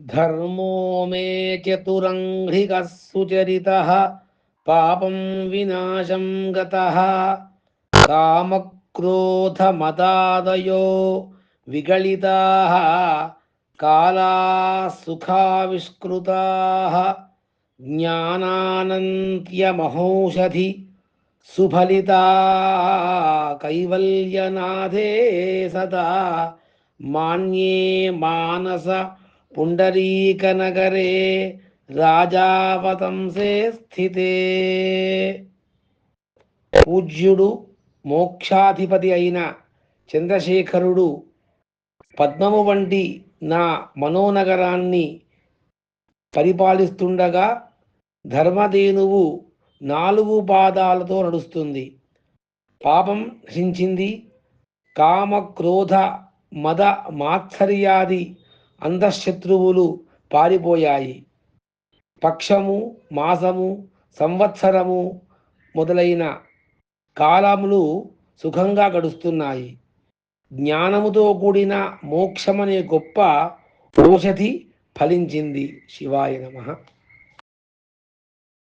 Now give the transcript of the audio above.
ధర్మో మే చతురంఘ్రికः సుచరితः పాపం వినాశం గతः కామక్రోధమదాదయో విగళితాः కాలా సుఖావిష్కృతాः జ్ఞానానంత్యమహౌషధి సుఫలితా కైవల్యనాథే సదా మాన్యే మానస పుండరీకనగరే రాజావతంసే స్థితే. పూజ్యుడు మోక్షాధిపతి అయిన చంద్రశేఖరుడు పద్మము వంటి నా మనోనగరాన్ని పరిపాలిస్తుండగా ధర్మధేనువు నాలుగు పాదాలతో నడుస్తుంది. పాపం నశించింది కామ క్రోధ మద మాత్సర్యాది అంధశత్రువులు పారిపోయాయి. పక్షము మాసము సంవత్సరము మొదలైన కాలములు సుఖంగా గడుస్తున్నాయి. జ్ఞానముతో కూడిన మోక్షమనే గొప్ప ఔషధి ఫలించింది శివాయ నమః.